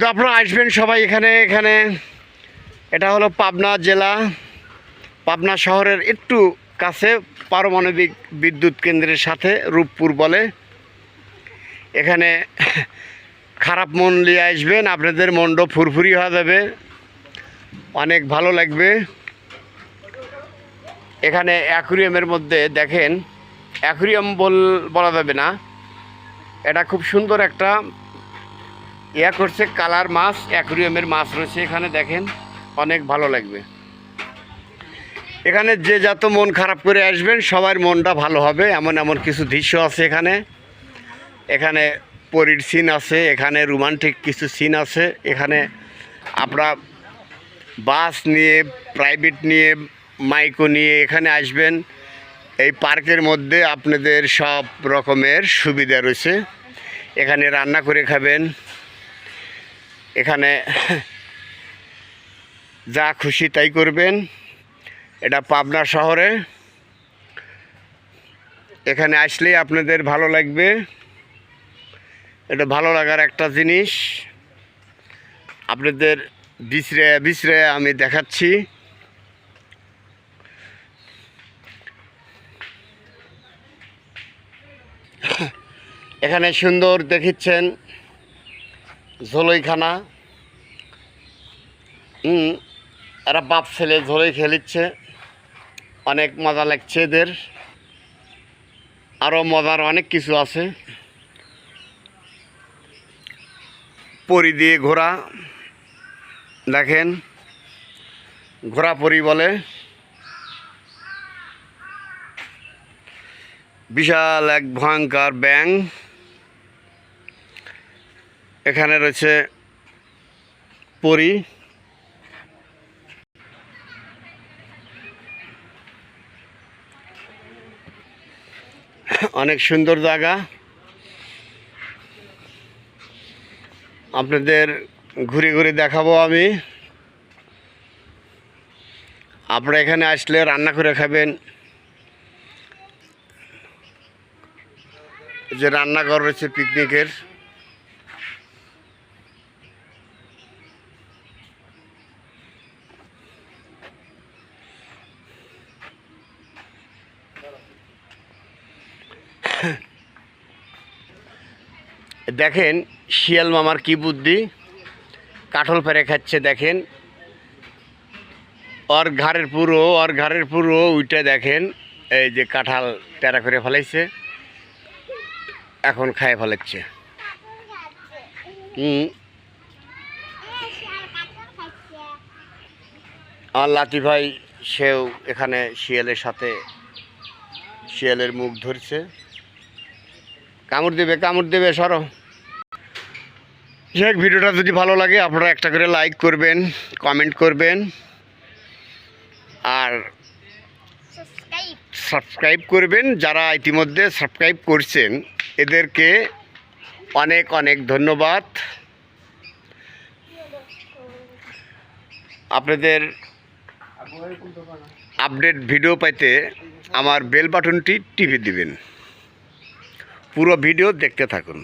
তো আপনারা আসবেন সবাই এখানে এখানে। এটা হলো পাবনা জেলা। পাবনা শহরের একটু কাছে পারমাণবিক বিদ্যুৎ কেন্দ্রের সাথে রূপপুর বলে। এখানে খারাপ মন নিয়ে আসবেন, আপনাদের মনটা ফুরফুরি হয়ে যাবে। অনেক ভালো লাগবে। এখানে অ্যাকুরিয়ামের মধ্যে দেখেন, অ্যাকুরিয়াম বল, বলা যাবে না। এটা খুব সুন্দর একটা ইয়া করছে কালার মাছ, অ্যাকুরিয়ামের মাছ রয়েছে এখানে, দেখেন, অনেক ভালো লাগবে। এখানে যে যত মন খারাপ করে আসবেন, সবার মনটা ভালো হবে, এমন এমন কিছু দৃশ্য আছে এখানে। এখানে পরীর সিন আছে, এখানে রোমান্টিক কিছু সিন আছে, এখানে আপনারা বাস নিয়ে, প্রাইভেট নিয়ে, মাইকো নিয়ে এখানে আসবেন। এই পার্কের মধ্যে আপনাদের সব রকমের সুবিধা রয়েছে। এখানে রান্না করে খাবেন। এখানে যা খুশি তাই করবেন। এটা পাবনা শহরে। এখানে আসলেই আপনাদের ভালো লাগবে। এটা ভালো লাগার একটা জিনিস। আপনাদের বিছরে বিছরে আমি দেখাচ্ছি। এখানে সুন্দর দেখিচ্ছেন ঝোলইখানা। এরা বাপ ছেলে ঝোলই খেলিচ্ছে অনেক মজা লাগছে এদের। আরও মজার অনেক কিছু আছে। পরি দিয়ে ঘোড়া, দেখেন, ঘোড়া পরি বলে। বিশাল এক ভয়ঙ্কর ব্যাং এখানে রয়েছে পরি। অনেক সুন্দর জায়গা। আপনাদের ঘুরে ঘুরে দেখাবো আমি। আপনারা এখানে আসলে রান্না করে খাবেন। যে রান্নাঘর রয়েছে পিকনিকের দেখেন, শিয়াল মামার কি বুদ্ধি? কাঠল পেরে খাচ্ছে, দেখেন। ওর ঘাড়ের পুরো ওর ঘাড়ের পুরো উইটা দেখেন। এই যে কাঁঠাল টেরা করে ফেলাইছে, এখন খায় ফেলাচ্ছে। হুম। আমার লাতি ভাই, সেও এখানে শিয়ালের সাথে, শিয়ালের মুখ ধরছে। কামড় দেবে কামড় দেবে সরো। যাই হোক, ভিডিওটা যদি ভালো লাগে আপনারা একটা করে লাইক করবেন কমেন্ট করবেন আর সাবস্ক্রাইব সাবস্ক্রাইব করবেন যারা ইতিমধ্যে সাবস্ক্রাইব করছেন এদেরকে অনেক অনেক ধন্যবাদ। আপনাদের আপডেট ভিডিও পাইতে আমার বেল বাটনটি টিপে দিবেন। পুরো ভিডিও দেখতে থাকুন।